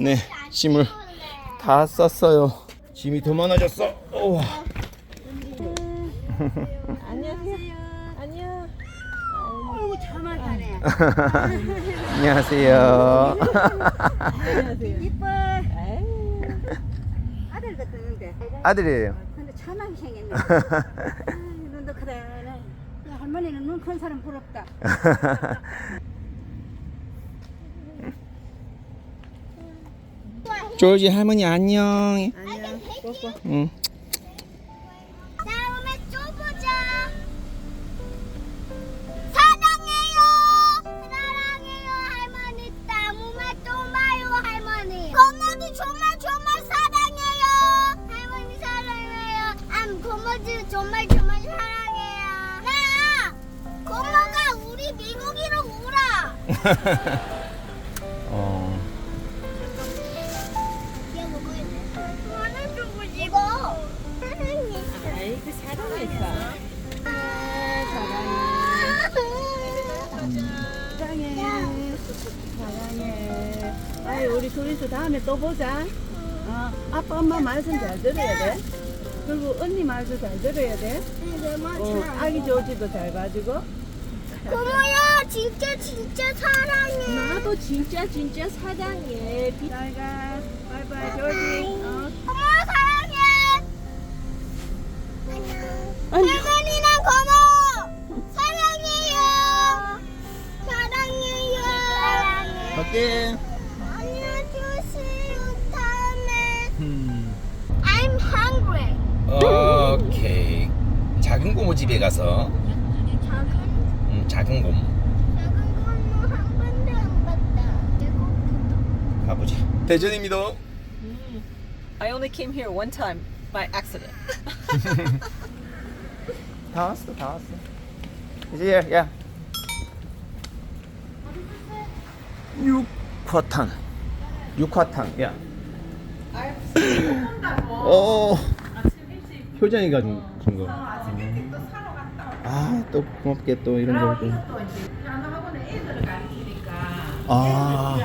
네, 짐을 다 쌌어요. 짐이 더 많아졌어. 우와. 안녕하세요. 안녕. 이뻐. 같았는데. 아들이에요. 근데 참하게 생겼네. 아이, 눈도 크다. 야, 할머니는 눈 큰 사람 부럽다. 조지 할머니 안녕. 안녕. 뽀뽀. 응. 다음에 또 보자. 사랑해요. 사랑해요 할머니. 다음에 또 봐요 할머니. 고모도 정말 정말 사랑해요. 할머니 사랑해요. 안 고모도 정말 정말 사랑해요. 나 고모가 우리 미국이로 오라. 사랑해. 아이 우리 둘이서 다음에 또 보자. 어, 아빠 엄마 말씀 잘 들어야 돼. 그리고 언니 말도 잘 들어야 돼. 어, 아기 조지도 잘 봐주고. 고모야 진짜 진짜 사랑해. 나도 진짜 진짜 사랑해. 잘 가. 바이바이 조지. 어. 고모 사랑해. 안녕. 다음에 음. I'm hungry. 오케이. 작은 고모 집에 가서 작은 음, 작은 고모 작은 거는 한 번도 안 봤다. 배고프다. 가보자. 대전입니다. I only came here one time by accident. 다 왔어, 다 왔어. 이제 야, 야. 육화탕. 육화탕. 야. 어. 효정이가 준, 준 거. 아, 또 고맙게 또 이런 걸 또. 아.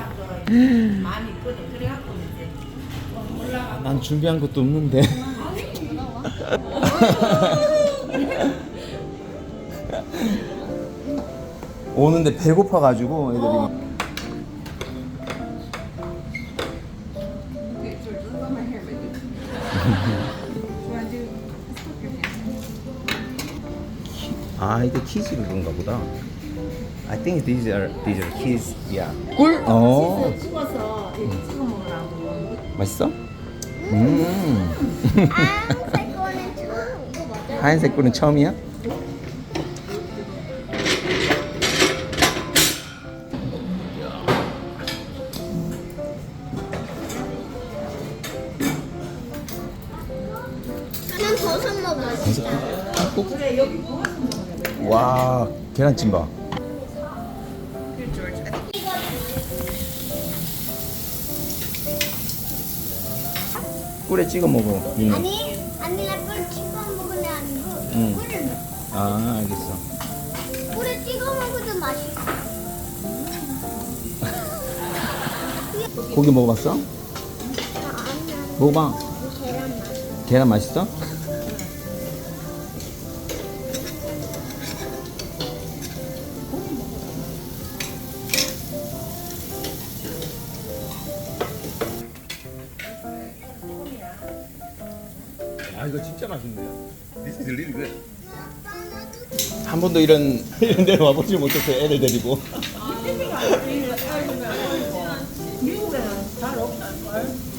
아, 난 준비한 것도 없는데. 오는데 배고파가지고 애들이 막. 아 이게 키즈 그건가 보다. I think these are these are kids. Yeah. 꿀? 어. 찍어서 이렇게 찍어 먹으라고. 맛있어? 음. 하얀색 거는 처음. 이거 맞아? 하얀색 꿀은 처음이야? 계란찜 봐. 꿀에 찍어 먹어. 윤희. 아니, 아니 나꿀 찍어 먹으면 아니고 응. 꿀을 먹어. 아 알겠어. 꿀에 찍어 먹어도 맛있어. 고기 먹어봤어? 아니야. 먹어봐. 계란 맛. 계란 맛있어? Really good. 한 번도 이런 이런 데 와보지 못했어요. 애들 데리고.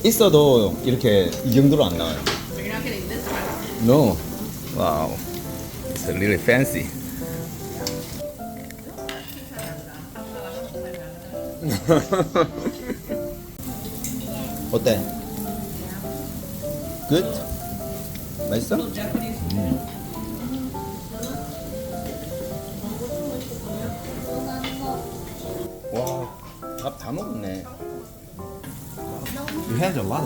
있어도 이렇게 이 정도로 안 나와요. No. Wow. It's really fancy. 어때? Good? 맛있어? 음. 와, 밥 다 먹었네. You had a lot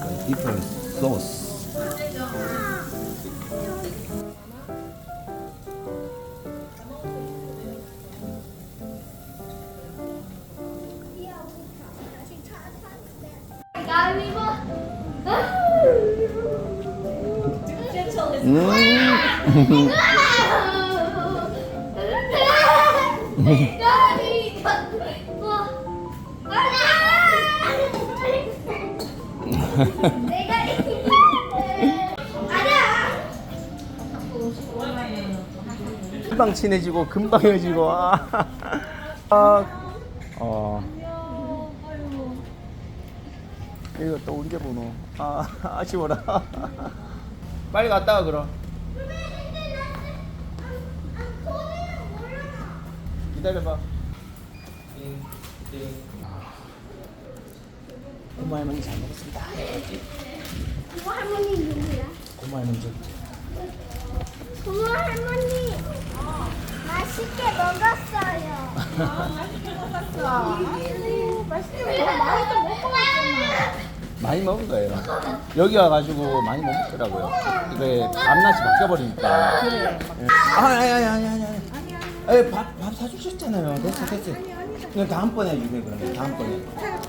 of different sauce. 금방 친해지고 금방 헤어지고 아, 아, 어. 이거 또 언제 보노. 아 아쉬워라. 빨리 갔다 와 그럼 기다려봐 고모 할머니 잘 먹었습니다 부모 할머니 누구야? 고모 할머니 좀 부모 할머니 맛있게 먹었어요. 맛있게 먹었어. 맛있게 먹었어. 많이 또 먹고 왔잖아. 많이 먹은 거예요. 여기 와가지고 많이 못 먹더라고요. 이게 밤낮이 바뀌어버리니까. 그래. 아니, 아니, 아니, 아니, 아니. 아니, 밥, 밥 사주셨잖아요. 됐어, 됐어. 그냥 다음번에 주세요, 그러면. 다음번에.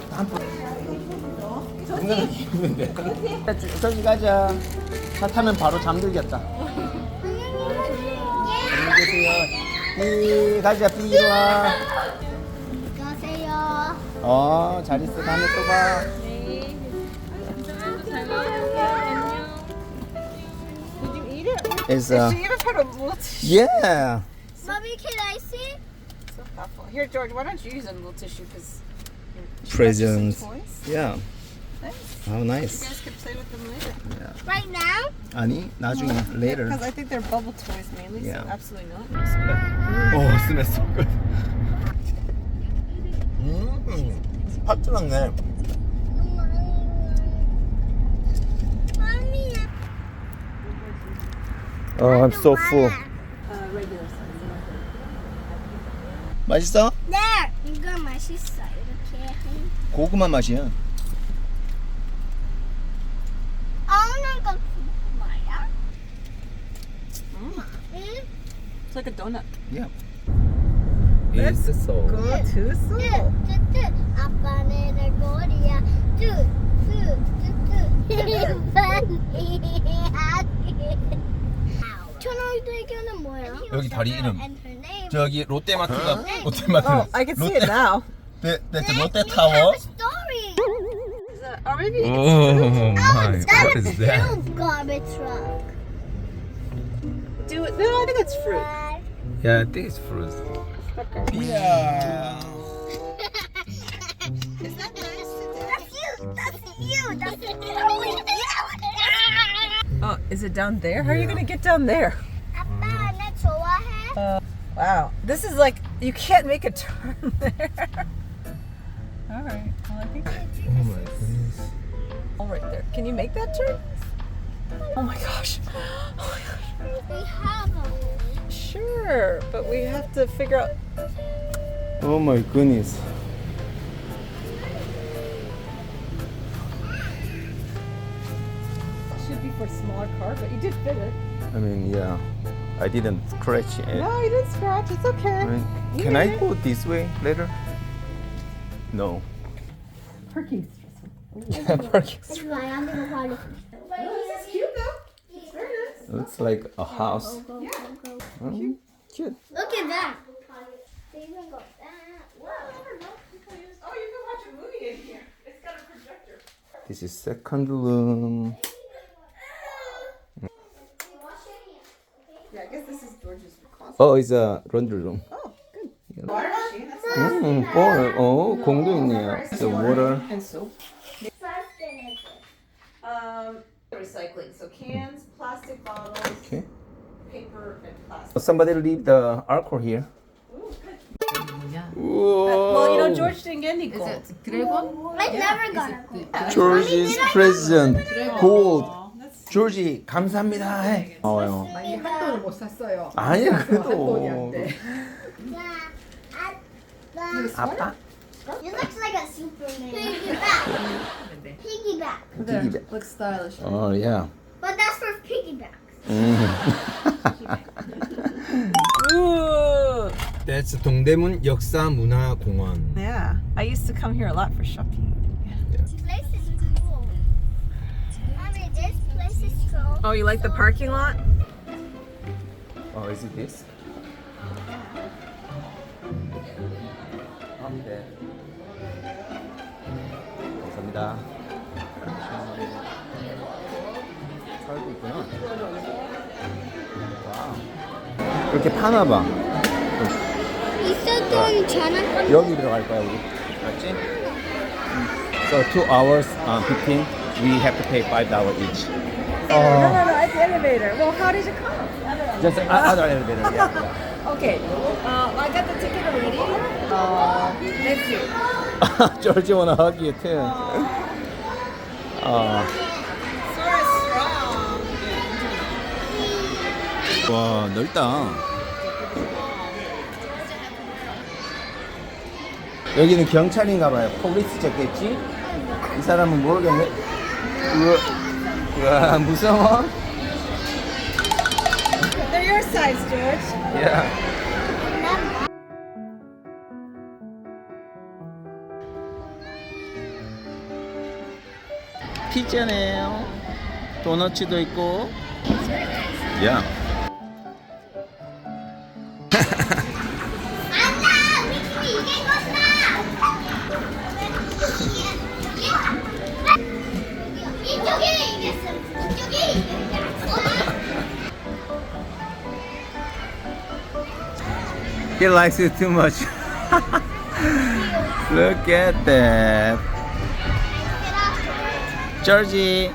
다음번에. 건강하게 입는데. 저기 가자. 차 타면 바로 잠들겠다. 안녕히 계세요. 삐, 가자, 삐, 이리 와. 가세요. 어, 잘 있어. 다음에 또 봐. It's uh, multi yeah. Mommy, can I see? so thoughtful. Here, George, why don't you use a little tissue? Because Presents. toys. Yeah. Nice. How You nice. guys could play with them later. Right now? 아니 나중에 later. Because I think they're bubble toys mainly. Yeah. So absolutely not. 오 스매스 끝. 음, 팥도 났네. Mommy, Oh, I'm so full. 맛있어? 네. 이거 맛있어. 이렇게 한. 고구마 맛이야. 어느 거 뭐야? 응? It's like a donut. Yeah. It's so. Go to 뚜뚜뚜 아빠는 내 꼬리야 뚜 뚜 뚜뚜 초롱이도 애교는 뭐야? 여기 다리 이름. And her name. 저기 롯데마트가 롯데마트. Oh, I can see it now. 네, 네, 저 We 롯데타워. have a story. Is that, or maybe Oh my, That is Bill's garbage truck. do it. No, I think it's fruit. Yeah, I think it's fruit. Yeah. That's you. That's you. That's you. Oh, is it down there? How are you gonna get down there? 아빠 나 좋아해. Wow, this is like you can't make a turn there. All right, well I think Oh my goodness. all right there. Can you make that turn? Oh my gosh. Oh my gosh. We have a Sure, but we have to figure out. Oh my goodness. Should be for a smaller car, but you did fit it. I mean, yeah. I didn't scratch it. No, you didn't scratch. It's okay. I mean, can I go this way later? No. Parking. Parking. That's why I'm gonna party. This is cute though. It's very nice. Looks like a house. Go, go, go. Mm, cute. Look at that. They even got that. Oh, you can watch a movie in here. It's got a projector. This is second room. Yeah, I guess this is George's closet. Oh, it's a laundry room. Oh, good. Water machine. That's 음, 볼. 어, 공도 있네요. The water. And soap. Um, recycling. So cans, plastic bottles, Okay. paper, and plastic. Somebody leave the alcohol here. Well, you know, George didn't get any gold. I never got a gold. George's present. Gold. 조지 감사합니다. 해. 어, 많이 핫도그를 못 샀어요. 아니야 그래도. 돼. 아빠. You look like a Superman. Piggyback. Piggyback. Piggyback. Looks stylish. Oh yeah. But that's for piggybacks. Ooh. That's 동대문 역사문화공원. Yeah, I used to come here a lot for shopping. Oh, you like the parking lot? Oh, is it this? 아, 네. 감사합니다. 살고 있구나. 와. 이렇게 파나 봐. 있었던 전화 여기 들어갈 거야 우리. 맞지? So two hours uh, 15, we have to pay five dollar each. No, no, no, it's the elevator. Well, how did you come? Just uh, other elevator. Yeah. Okay. Uh, I got the ticket already. Uh, let's see. Georgie wanna hug you too. 아, Sora strong. 와 넓다. 여기는 경찰인가 봐요. 폴리스 적겠지? 이 사람은 모르겠네. 우 와, 무서워? They're your size, George. 야. 피자네요. 도너츠도 있고. 야. He likes it too much. Look at that. Georgie.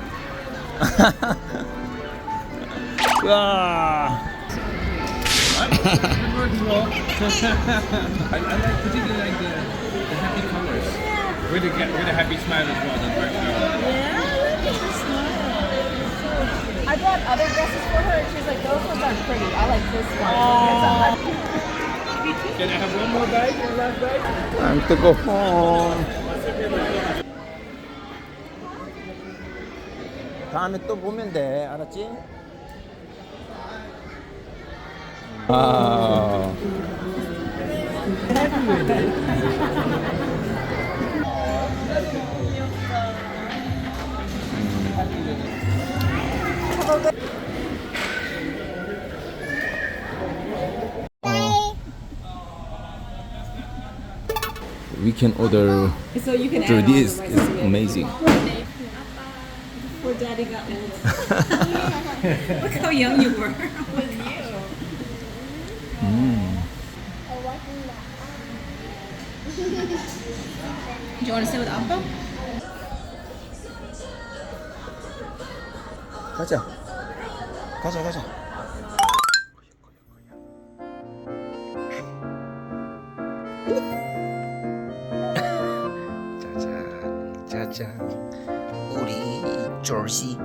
와. I, I like particularly like the, the happy colors. Ah. With the, with the happy smile as well. The bright color. I bought other dresses for her, and she's like, those ones aren't pretty. I like this one. Oh. Can I have one more bag? Your last bag? 안 뜨거워. 다음에 또 보면 돼. 알았지? 아. can order So you can through add on this. the It's rest of it. amazing. Poor daddy got old. Look how young you were. With you. Do you want to sit with Appa? 가자. 가자, 가자. 짜잔, 짜잔. 우리 조시.